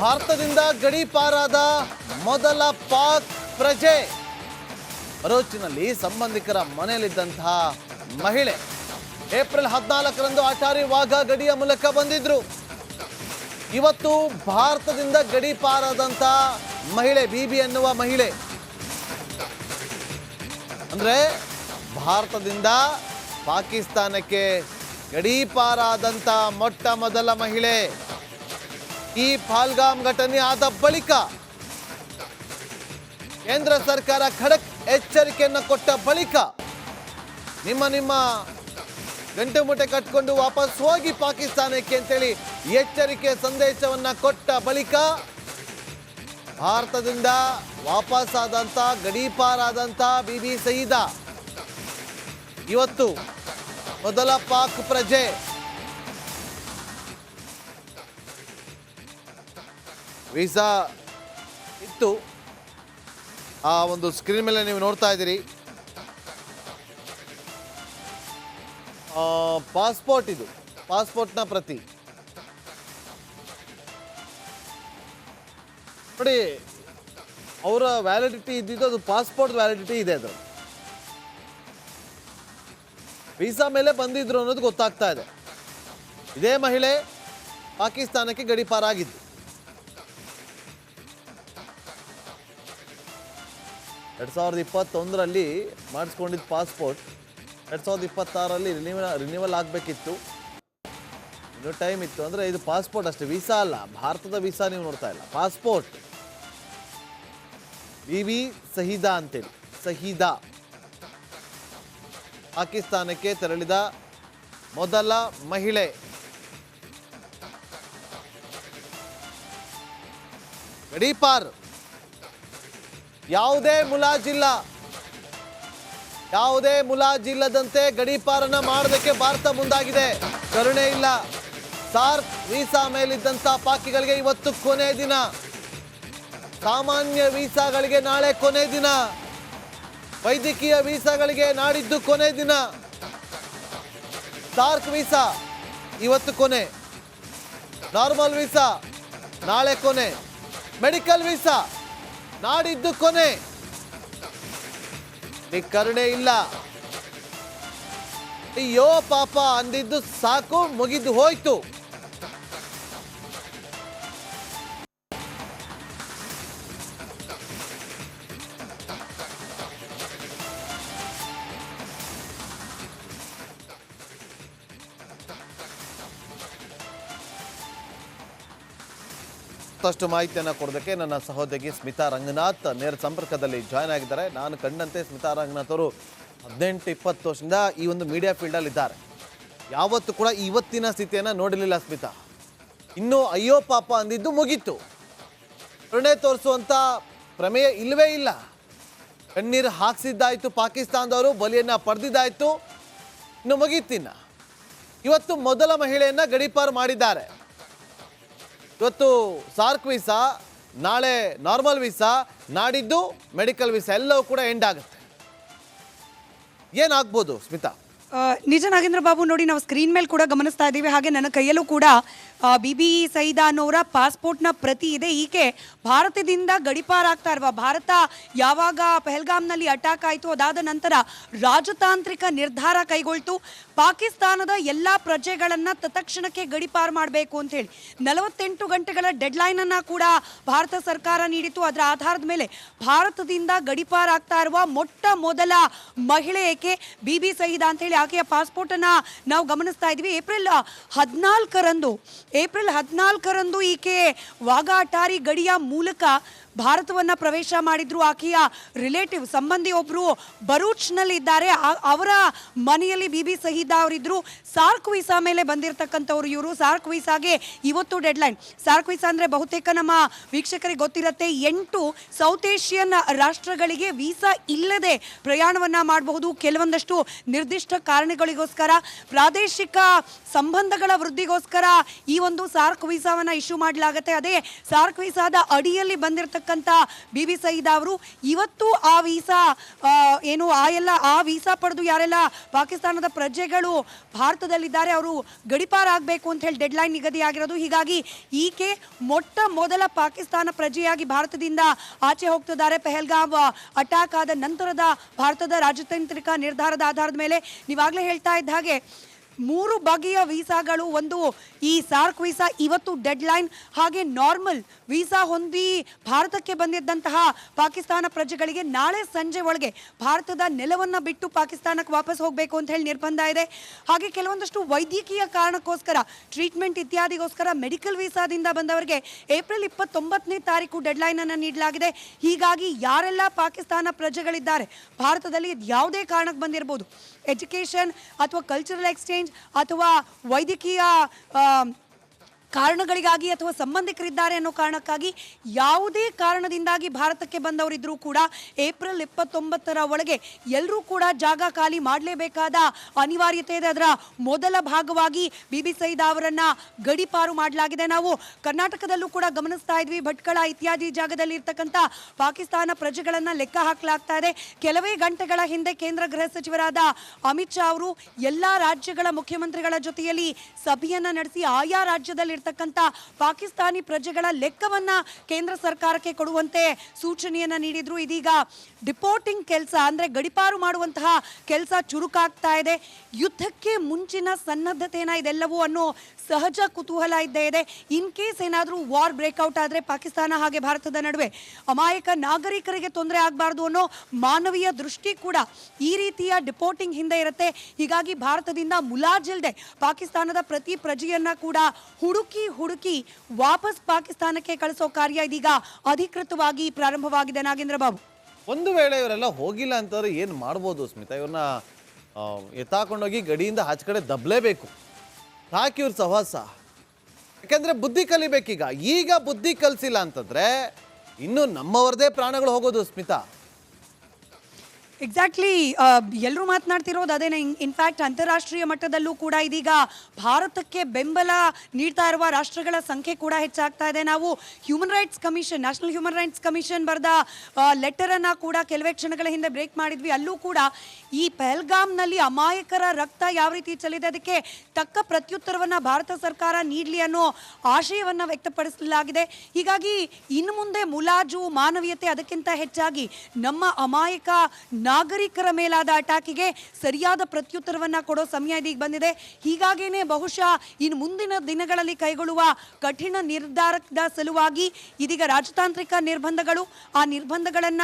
ಭಾರತದಿಂದ ಗಡೀಪಾರಾದ ಮೊದಲ ಪಾಕ್ ಪ್ರಜೆ. ಬರೋಚಿನಲ್ಲಿ ಸಂಬಂಧಿಕರ ಮನೆಯಲ್ಲಿದ್ದಂತಹ ಮಹಿಳೆ ಏಪ್ರಿಲ್ ಹದಿನಾಲ್ಕರಂದು ಅಟಾರಿ ವಾಘ ಗಡಿಯ ಮೂಲಕ ಬಂದಿದ್ರು. ಇವತ್ತು ಭಾರತದಿಂದ ಗಡೀಪಾರಾದಂಥ ಮಹಿಳೆ ಬಿಬಿ ಎನ್ನುವ ಮಹಿಳೆ. ಅಂದ್ರೆ ಭಾರತದಿಂದ ಪಾಕಿಸ್ತಾನಕ್ಕೆ ಗಡೀಪಾರಾದಂಥ ಮೊಟ್ಟ ಮೊದಲ ಮಹಿಳೆ. ಈ ಪಾಲ್ಗಾಮ್ ಘಟನೆ ಆದ ಬಳಿಕ ಕೇಂದ್ರ ಸರ್ಕಾರ ಖಡಕ್ ಎಚ್ಚರಿಕೆಯನ್ನು ಕೊಟ್ಟ ಬಳಿಕ ನಿಮ್ಮ ನಿಮ್ಮ ಗಂಟೆ ಮೂಟೆ ಕಟ್ಕೊಂಡು ವಾಪಸ್ ಹೋಗಿ ಪಾಕಿಸ್ತಾನಕ್ಕೆ ಅಂತೇಳಿ ಎಚ್ಚರಿಕೆ ಸಂದೇಶವನ್ನ ಕೊಟ್ಟ ಬಳಿಕ ಭಾರತದಿಂದ ವಾಪಸ್ ಗಡೀಪಾರಾದಂತ ಗಡೀಪಾರಾದಂಥ ಬಿಬಿ ಸಹಿದ ಇವತ್ತು ಮೊದಲ ಪಾಕ್ ಪ್ರಜೆ ವೀಸಾ ಇತ್ತು. ಆ ಒಂದು ಸ್ಕ್ರೀನ್ ಮೇಲೆ ನೀವು ನೋಡ್ತಾ ಇದ್ದೀರಿ. ಪಾಸ್ಪೋರ್ಟ್ ಇದು. ಪಾಸ್ಪೋರ್ಟ್ನ ಪ್ರತಿ. ನೋಡಿ, ಅವರ ವ್ಯಾಲಿಡಿಟಿ ಇದ್ದಿದ್ದು ಅದು ಪಾಸ್ಪೋರ್ಟ್ ವ್ಯಾಲಿಡಿಟಿ ಇದೆ ಅದು. ವೀಸಾ ಮೇಲೆ ಬಂದಿದ್ರು ಅನ್ನೋದು ಗೊತ್ತಾಗ್ತಾ ಇದೆ. ಇದೇ ಮಹಿಳೆ ಪಾಕಿಸ್ತಾನಕ್ಕೆ ಗಡೀಪಾರಾಗಿದ್ದು ಎರಡು ಸಾವಿರದ ಇಪ್ಪತ್ತೊಂದರಲ್ಲಿ ಮಾಡಿಸ್ಕೊಂಡಿದ್ದ ಪಾಸ್ಪೋರ್ಟ್, ಎರಡು ಸಾವಿರದ ಇಪ್ಪತ್ತಾರಲ್ಲಿ ರಿನ್ಯೂವಲ್ ರಿನ್ಯೂವಲ್ ಆಗಬೇಕಿತ್ತು. ಇನ್ನೂ ಟೈಮ್ ಇತ್ತು. ಅಂದರೆ ಇದು ಪಾಸ್ಪೋರ್ಟ್ ಅಷ್ಟೇ ವೀಸಾ ಅಲ್ಲ. ಭಾರತದ ವೀಸಾ ನೀವು ನೋಡ್ತಾ ಇಲ್ಲ. ಪಾಸ್ಪೋರ್ಟ್. ವಿ ವಿ ಸಹಿದಾ ಅಂತೇಳಿ. ಸಹಿದಾ. ಪಾಕಿಸ್ತಾನಕ್ಕೆ ತೆರಳಿದ ಮೊದಲ ಮಹಿಳೆ. ಗಡೀಪಾರ್. ಯಾವುದೇ ಮುಲಾಜಿಲ್ಲ. ಯಾವುದೇ ಮುಲಾಜಿಲ್ಲದಂತೆ ಗಡೀಪಾರನ ಮಾಡೋದಕ್ಕೆ ಭಾರತ ಮುಂದಾಗಿದೆ. ಕರುಣೆ ಇಲ್ಲ. ಸಾರ್ಕ್ ವೀಸಾ ಮೇಲಿದ್ದಂಥ ಪಾಕಿಗಳಿಗೆ ಇವತ್ತು ಕೊನೆ ದಿನ. ಸಾಮಾನ್ಯ ವೀಸಾಗಳಿಗೆ ನಾಳೆ ಕೊನೆ ದಿನ. ವೈದ್ಯಕೀಯ ವೀಸಾಗಳಿಗೆ ನಾಡಿದ್ದು ಕೊನೆ ದಿನ. ಸಾರ್ಕ್ ವೀಸಾ ಇವತ್ತು ಕೊನೆ. ನಾರ್ಮಲ್ ವೀಸಾ ನಾಳೆ ಕೊನೆ. ಮೆಡಿಕಲ್ ವೀಸಾ ನಾಡಿದ್ದು ಕೊನೆ. ಕರುಣೆ ಇಲ್ಲ. ಅಯ್ಯೋ ಪಾಪ ಅಂದಿದ್ದು ಸಾಕು ಮುಗಿದು ಹೋಯ್ತು. ಮತ್ತಷ್ಟು ಮಾಹಿತಿಯನ್ನು ಕೊಡೋದಕ್ಕೆ ನನ್ನ ಸಹೋದರಿ ಸ್ಮಿತಾ ರಂಗನಾಥ್ ನೇರ ಸಂಪರ್ಕದಲ್ಲಿ ಜಾಯ್ನ್ ಆಗಿದ್ದಾರೆ. ನಾನು ಕಂಡಂತೆ ಸ್ಮಿತಾ ರಂಗನಾಥ್ ಅವರು ಹದಿನೆಂಟು, ಇಪ್ಪತ್ತು ವರ್ಷದಿಂದ ಈ ಒಂದು ಮೀಡಿಯಾ ಫೀಲ್ಡಲ್ಲಿ ಇದ್ದಾರೆ. ಯಾವತ್ತು ಕೂಡ ಇವತ್ತಿನ ಸ್ಥಿತಿಯನ್ನು ನೋಡಲಿಲ್ಲ ಸ್ಮಿತಾ. ಇನ್ನೂ ಅಯ್ಯೋ ಪಾಪ ಅಂದಿದ್ದು ಮುಗೀತು. ಕರುಣೆ ತೋರಿಸುವಂಥ ಪ್ರಮೇಯ ಇಲ್ಲವೇ ಇಲ್ಲ. ಕಣ್ಣೀರು ಹಾಕ್ಸಿದ್ದಾಯಿತು ಪಾಕಿಸ್ತಾನದವರು, ಬಲಿಯನ್ನು ಪಡೆದಿದ್ದಾಯಿತು. ಇನ್ನು ಮುಗೀತಿನ್ನ ಇವತ್ತು ಮೊದಲ ಮಹಿಳೆಯನ್ನು ಗಡೀಪಾರು ಮಾಡಿದ್ದಾರೆ. ಇವತ್ತು ಸಾರ್ಕ್ ವೀಸಾ, ನಾಳೆ ನಾರ್ಮಲ್ ವೀಸಾ, ನಾಡಿದ್ದು ಮೆಡಿಕಲ್ ವೀಸಾ, ಎಲ್ಲವೂ ಕೂಡ ಎಂಡ್ ಆಗುತ್ತೆ. ಏನಾಗ್ಬೋದು ಸ್ಮಿತಾ? ನಿಜ ನಾಗೇಂದ್ರ ಬಾಬು, ನೋಡಿ ನಾವು ಸ್ಕ್ರೀನ್ ಮೇಲೆ ಕೂಡ ಗಮನಿಸ್ತಾ ಇದ್ದೀವಿ. ಹಾಗೆ ನನ್ನ ಕೈಯಲ್ಲೂ ಕೂಡ ಬಿ ಬಿ ಸೈದಾ ಅನ್ನೋರ ಪಾಸ್ಪೋರ್ಟ್ನ ಪ್ರತಿ ಇದೆ. ಈಕೆ ಭಾರತದಿಂದ ಗಡಿಪಾರಾಗ್ತಾ ಇರುವ ಭಾರತ ಯಾವಾಗ ಪೆಹಲ್ಗಾಮ್ನಲ್ಲಿ ಅಟ್ಯಾಕ್ ಆಯಿತು, ಅದಾದ ನಂತರ ರಾಜತಾಂತ್ರಿಕ ನಿರ್ಧಾರ ಕೈಗೊಳ್ತು. ಪಾಕಿಸ್ತಾನದ ಎಲ್ಲ ಪ್ರಜೆಗಳನ್ನು ತತ್ಕ್ಷಣಕ್ಕೆ ಗಡಿಪಾರು ಮಾಡಬೇಕು ಅಂತ ಹೇಳಿ ನಲವತ್ತೆಂಟು ಗಂಟೆಗಳ ಡೆಡ್ಲೈನನ್ನು ಕೂಡ ಭಾರತ ಸರ್ಕಾರ ನೀಡಿತು ಅದರ ಆಧಾರದ ಮೇಲೆ ಭಾರತದಿಂದ ಗಡಿಪಾರಾಗ್ತಾ ಇರುವ ಮೊಟ್ಟ ಮೊದಲ ಮಹಿಳೆ ಏಕೆ? ಬಿ ಬಿ ಸಯೀದಾ ಅಂತ ಹೇಳಿ ಆಕೆಯ ಪಾಸ್ಪೋರ್ಟ್ ಅನ್ನ ನಾವು ಗಮನಿಸ್ತಾ ಇದ್ವಿ ಏಪ್ರಿಲ್ ಹದಿನಾಲ್ಕರಂದು ಏಪ್ರಿಲ್ ಹದಿನಾಲ್ಕರಂದು ಈಕೆ ವಾಘಾಟಾರಿ ಗಡಿಯ ಮೂಲಕ ಭಾರತವನ್ನ ಪ್ರವೇಶ ಮಾಡಿದ್ರು ಆಕೆಯ ರಿಲೇಟಿವ್, ಸಂಬಂಧಿ ಒಬ್ರು ಬರೂಚ್ನಲ್ಲಿ ಇದ್ದಾರೆ. ಅವರ ಮನೆಯಲ್ಲಿ ಬಿ ಬಿ ಸಹೀದಾ ಅವರಿದ್ರು. ಸಾರ್ಕ್ ವೀಸಾ ಮೇಲೆ ಬಂದಿರತಕ್ಕಂಥವ್ರು ಇವರು. ಸಾರ್ಕ್ ವೀಸಾಗೆ ಇವತ್ತು ಡೆಡ್ಲೈನ್. ಸಾರ್ಕ್ ವೀಸಾ ಅಂದರೆ ಬಹುತೇಕ ನಮ್ಮ ವೀಕ್ಷಕರಿಗೆ ಗೊತ್ತಿರುತ್ತೆ, ಎಂಟು ಸೌತ್ ಏಷ್ಯನ್ ರಾಷ್ಟ್ರಗಳಿಗೆ ವೀಸಾ ಇಲ್ಲದೆ ಪ್ರಯಾಣವನ್ನ ಮಾಡಬಹುದು. ಕೆಲವೊಂದಷ್ಟು ನಿರ್ದಿಷ್ಟ ಕಾರಣಗಳಿಗೋಸ್ಕರ, ಪ್ರಾದೇಶಿಕ ಸಂಬಂಧಗಳ ವೃದ್ಧಿಗೋಸ್ಕರ ಈ ಒಂದು ಸಾರ್ಕ್ ವೀಸಾವನ್ನು ಇಶ್ಯೂ ಮಾಡಲಾಗುತ್ತೆ. ಅದೇ ಸಾರ್ಕ್ ವೀಸಾದ ಅಡಿಯಲ್ಲಿ ಬಂದಿರತಕ್ಕಂಥ ಇರ್ತಕ್ಕಂಥ ಬಿ ಬಿ ಸಯೀದ್ ಅವರು, ಇವತ್ತು ಆ ವೀಸಾ ಏನು ಆ ಎಲ್ಲ, ಆ ವೀಸಾ ಪಡೆದು ಯಾರೆಲ್ಲ ಪಾಕಿಸ್ತಾನದ ಪ್ರಜೆಗಳು ಭಾರತದಲ್ಲಿದ್ದಾರೆ, ಅವರು ಗಡಿಪಾರಾಗಬೇಕು ಅಂತ ಹೇಳಿ ಡೆಡ್ಲೈನ್ ನಿಗದಿಯಾಗಿರೋದು. ಹೀಗಾಗಿ ಈಕೆ ಮೊಟ್ಟ ಮೊದಲ ಪಾಕಿಸ್ತಾನ ಪ್ರಜೆಯಾಗಿ ಭಾರತದಿಂದ ಆಚೆ ಹೋಗ್ತಿದ್ದಾರೆ. ಪೆಹಲ್ಗಾಮ್ ಅಟ್ಯಾಕ್ ಆದ ನಂತರದ ಭಾರತದ ರಾಜತಾಂತ್ರಿಕ ನಿರ್ಧಾರದ ಆಧಾರದ ಮೇಲೆ. ನೀವಾಗಲೇ ಹೇಳ್ತಾ ಇದ್ದ ಹಾಗೆ ಮೂರು ಬಗೆಯ ವೀಸಾಗಳು, ಒಂದು ಈ ಸಾರ್ಕ್ ವೀಸಾ, ಇವತ್ತು ಡೆಡ್ ಲೈನ್ ಹಾಗೆ ನಾರ್ಮಲ್ ವೀಸಾ ಹೊಂದಿ ಭಾರತಕ್ಕೆ ಬಂದಿದ್ದಂತಹ ಪಾಕಿಸ್ತಾನ ಪ್ರಜೆಗಳಿಗೆ ನಾಳೆ ಸಂಜೆ ಒಳಗೆ ಭಾರತದ ನೆಲವನ್ನು ಬಿಟ್ಟು ಪಾಕಿಸ್ತಾನಕ್ಕೆ ವಾಪಸ್ ಹೋಗಬೇಕು ಅಂತ ಹೇಳಿ ನಿರ್ಬಂಧ ಇದೆ. ಹಾಗೆ ಕೆಲವೊಂದಷ್ಟು ವೈದ್ಯಕೀಯ ಕಾರಣಕ್ಕೋಸ್ಕರ, ಟ್ರೀಟ್ಮೆಂಟ್ ಇತ್ಯಾದಿಗೋಸ್ಕರ ಮೆಡಿಕಲ್ ವೀಸಾದಿಂದ ಬಂದವರಿಗೆ ಏಪ್ರಿಲ್ ಇಪ್ಪತ್ತೊಂಬತ್ತನೇ ತಾರೀಕು ಡೆಡ್ಲೈನ್ ಅನ್ನು ನೀಡಲಾಗಿದೆ. ಹೀಗಾಗಿ ಯಾರೆಲ್ಲ ಪಾಕಿಸ್ತಾನ ಪ್ರಜೆಗಳಿದ್ದಾರೆ, ಭಾರತದಲ್ಲಿ ಯಾವುದೇ ಕಾರಣಕ್ಕೆ ಬಂದಿರಬಹುದು ಎಜುಕೇಷನ್ ಅಥವಾ ಕಲ್ಚರಲ್ ಎಕ್ಸ್ಚೇಂಜ್ ಅಥವಾ ವೈದ್ಯಕೀಯ ಕಾರಣಗಳಿಗಾಗಿ ಅಥವಾ ಸಂಬಂಧಿಕರಿದ್ದಾರೆ ಅನ್ನೋ ಕಾರಣಕ್ಕಾಗಿ ಯಾವುದೇ ಕಾರಣದಿಂದಾಗಿ ಭಾರತಕ್ಕೆ ಬಂದವರಿದ್ದರೂ ಕೂಡ ಏಪ್ರಿಲ್ ಇಪ್ಪತ್ತೊಂಬತ್ತರ ಒಳಗೆ ಎಲ್ಲರೂ ಕೂಡ ಜಾಗ ಖಾಲಿ ಮಾಡಲೇಬೇಕಾದ ಅನಿವಾರ್ಯತೆ ಇದೆ. ಅದರ ಮೊದಲ ಭಾಗವಾಗಿ ಬಿ ಬಿ ಸೈದ್ ಅವರನ್ನ ಗಡಿಪಾರು ಮಾಡಲಾಗಿದೆ. ನಾವು ಕರ್ನಾಟಕದಲ್ಲೂ ಕೂಡ ಗಮನಿಸ್ತಾ ಇದ್ವಿ. ಭಟ್ಕಳ ಇತ್ಯಾದಿ ಜಾಗದಲ್ಲಿ ಇರ್ತಕ್ಕಂಥ ಪಾಕಿಸ್ತಾನ ಪ್ರಜೆಗಳನ್ನು ಲೆಕ್ಕ ಹಾಕಲಾಗ್ತಾ ಇದೆ. ಕೆಲವೇ ಗಂಟೆಗಳ ಹಿಂದೆ ಕೇಂದ್ರ ಗೃಹ ಸಚಿವರಾದ ಅಮಿತ್ ಶಾ ಅವರು ಎಲ್ಲಾ ರಾಜ್ಯಗಳ ಮುಖ್ಯಮಂತ್ರಿಗಳ ಜೊತೆಯಲ್ಲಿ ಸಭೆಯನ್ನ ನಡೆಸಿ ಆಯಾ ರಾಜ್ಯದಲ್ಲಿ ಇರ್ತಕ್ಕಂಥ ಪಾಕಿಸ್ತಾನಿ ಪ್ರಜೆಗಳ ಲೆಕ್ಕವನ್ನ ಕೇಂದ್ರ ಸರ್ಕಾರಕ್ಕೆ ಕೊಡುವಂತೆ ಸೂಚನೆಯನ್ನ ನೀಡಿದ್ರು. ಇದೀಗ ಡಿಪೋರ್ಟಿಂಗ್ ಕೆಲಸ ಅಂದ್ರೆ ಗಡಿಪಾರು ಮಾಡುವಂತಹ ಕೆಲಸ ಚುರುಕಾಗ್ತಾ ಇದೆ. ಯುದ್ಧಕ್ಕೆ ಮುಂಚಿನ ಸನ್ನದ್ಧತೆನ ಇದೆಲ್ಲವೂ ಅನ್ನೋ ಸಹಜ ಕುತೂಹಲ ಇದ್ದೇ ಇದೆ. ಇನ್ ಕೇಸ್ ಏನಾದರೂ ವಾರ್ ಬ್ರೇಕ್ಔಟ್ ಆದರೆ ಪಾಕಿಸ್ತಾನ ಹಾಗೆ ಭಾರತದ ನಡುವೆ ಅಮಾಯಕ ನಾಗರಿಕರಿಗೆ ತೊಂದರೆ ಆಗಬಾರ್ದು ಅನ್ನೋ ಮಾನವೀಯ ದೃಷ್ಟಿ ಕೂಡ ಈ ರೀತಿಯ ಡಿಪೋರ್ಟಿಂಗ್ ಹಿಂದೆ ಇರುತ್ತೆ. ಹೀಗಾಗಿ ಭಾರತದಿಂದ ಮುಲಾಜಿಲ್ದೆ ಪಾಕಿಸ್ತಾನದ ಪ್ರತಿ ಪ್ರಜೆಯನ್ನ ಕೂಡ ಹುಡುಕಿ ಹುಡುಕಿ ಹುಡುಕಿ ವಾಪಸ್ ಪಾಕಿಸ್ತಾನಕ್ಕೆ ಕಳಿಸೋ ಕಾರ್ಯ ಇದೀಗ ಅಧಿಕೃತವಾಗಿ ಪ್ರಾರಂಭವಾಗಿದೆ ನಾಗೇಂದ್ರ ಬಾಬು. ಒಂದು ವೇಳೆ ಇವರೆಲ್ಲ ಹೋಗಿಲ್ಲ ಅಂತಂದ್ರೆ ಏನು ಮಾಡ್ಬೋದು ಸ್ಮಿತಾ? ಇವ್ರನ್ನ ಎತ್ತಾಕೊಂಡೋಗಿ ಗಡಿಯಿಂದ ಆಚೆ ಕಡೆ ದಬ್ಲೇಬೇಕು. ಹಾಕಿ ಇವ್ರ ಸಹವಾಸ. ಯಾಕೆಂದ್ರೆ ಬುದ್ಧಿ ಕಲಿಬೇಕೀಗ. ಈಗ ಬುದ್ಧಿ ಕಲಿಸಿಲ್ಲ ಅಂತಂದ್ರೆ ಇನ್ನು ನಮ್ಮವರದೇ ಪ್ರಾಣಗಳು ಹೋಗೋದು ಸ್ಮಿತಾ. ಎಕ್ಸಾಕ್ಟ್ಲಿ ಎಲ್ಲರೂ ಮಾತನಾಡ್ತಿರೋದು ಅದೇನೆ. ಇನ್ಫ್ಯಾಕ್ಟ್ ಅಂತಾರಾಷ್ಟ್ರೀಯ ಮಟ್ಟದಲ್ಲೂ ಕೂಡ ಇದೀಗ ಭಾರತಕ್ಕೆ ಬೆಂಬಲ ನೀಡ್ತಾ ಇರುವ ರಾಷ್ಟ್ರಗಳ ಸಂಖ್ಯೆ ಕೂಡ ಹೆಚ್ಚಾಗ್ತಾ ಇದೆ. ನಾವು human rights commission national human rights commission ಬರೆದ ಲೆಟರನ್ನು ಕೂಡ ಕೆಲವೇ ಕ್ಷಣಗಳ ಹಿಂದೆ ಬ್ರೇಕ್ ಮಾಡಿದ್ವಿ. ಅಲ್ಲೂ ಕೂಡ ಈ ಪೆಹಲ್ಗಾಮ್ನಲ್ಲಿ ಅಮಾಯಕರ ರಕ್ತ ಯಾವ ರೀತಿ ಚೆಲ್ಲಿದೆ, ಅದಕ್ಕೆ ತಕ್ಕ ಪ್ರತ್ಯುತ್ತರವನ್ನು ಭಾರತ ಸರ್ಕಾರ ನೀಡಲಿ ಅನ್ನೋ ಆಶಯವನ್ನು ವ್ಯಕ್ತಪಡಿಸಲಾಗಿದೆ. ಹೀಗಾಗಿ ಇನ್ನು ಮುಂದೆ ಮುಲಾಜು ಮಾನವೀಯತೆ ಅದಕ್ಕಿಂತ ಹೆಚ್ಚಾಗಿ ನಮ್ಮ ಅಮಾಯಕ ನಾಗರಿಕರ ಮೇಲಾದ ಅಟ್ಯಾಕಿಗೆ ಸರಿಯಾದ ಪ್ರತ್ಯುತ್ತರವನ್ನ ಕೊಡೋ ಸಮಯ ಇದೀಗ ಬಂದಿದೆ. ಹೀಗಾಗಿನೇ ಬಹುಶಃ ಇನ್ನು ಮುಂದಿನ ದಿನಗಳಲ್ಲಿ ಕೈಗೊಳ್ಳುವ ಕಠಿಣ ನಿರ್ಧಾರದ ಸಲುವಾಗಿ ಇದೀಗ ರಾಜತಾಂತ್ರಿಕ ನಿರ್ಬಂಧಗಳು, ಆ ನಿರ್ಬಂಧಗಳನ್ನ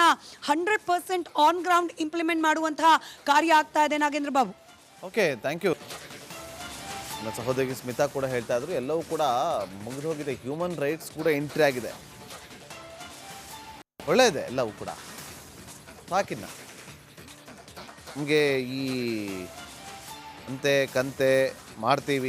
hundred percent on ground implement ಮಾಡುವಂತಹ ಕಾರ್ಯ ಆಗ್ತಾ ಇದೆ Nagendra Babu. Okay thank you ನನ್ನ ಸಹೋದರಿ ಸ್ಮಿತಾ ಕೂಡ ಹೇಳ್ತಾ ಇದ್ರು, ಎಲ್ಲವೂ ಕೂಡ ಮುಗಿದು ಹೋಗಿದೆ. ಹ್ಯೂಮನ್ ರೈಟ್ಸ್ ಕೂಡ ಎಂಟ್ರಿ ಆಗಿದೆ. ಒಳ್ಳೆಯದೆ, ಎಲ್ಲವೂ ಕೂಡ. ಸಾಕಿನ್ನ. ನಮಗೆ ಈ ಅಂತೆ ಕಂತೆ ಮಾಡ್ತೀವಿ.